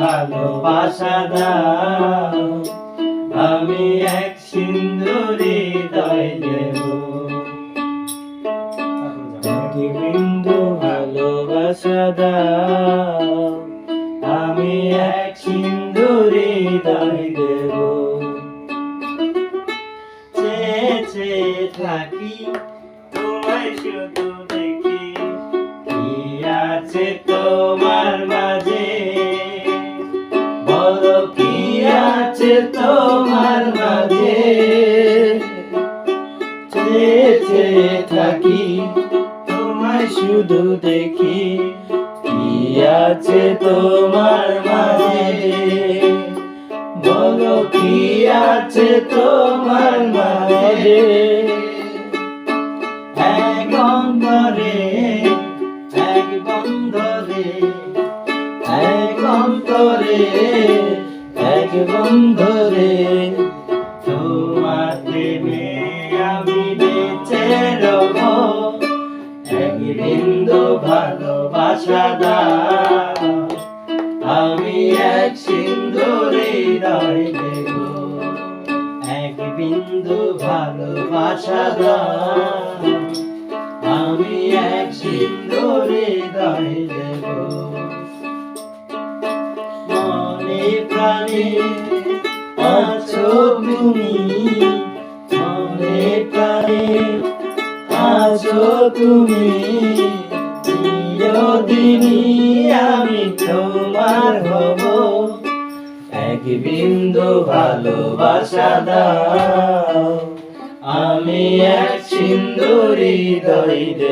ভালোবাসা দাও। আমি এক সিন্দুরি হৃদয় দেব। বিন্দু ভালোবাসা দাও। আমি এক সিন্দুরি হৃদয় দেব। চেয়ে থাকি, তোমায় শুধু দেখি। কি আছে তোমার মাঝে? বলো কি আছে তোমার মাঝে? চেয়ে চেয়ে থাকি, তোমায় শুধু দেখি। কি আছে তোমার মাঝে? বলো কি আছে তোমার মাঝে? এক অন্তরে, এক বন্ধরে অন্তরে এক বন্ধরে, তোমার প্রেমে আমি বেঁচে রব। এক বিন্দু ভালোবাসা দাও। আমি এক সিন্দুরে হৃদয় দেব। এক বিন্দু ভালোবাসা দাও। আমি এক সিন্দুরে হৃদয় দেব। আছো তুমি আছো তুমি। আমি তোমার এক বিন্দু আমি এক সিন্দুরি হৃদয় দেব।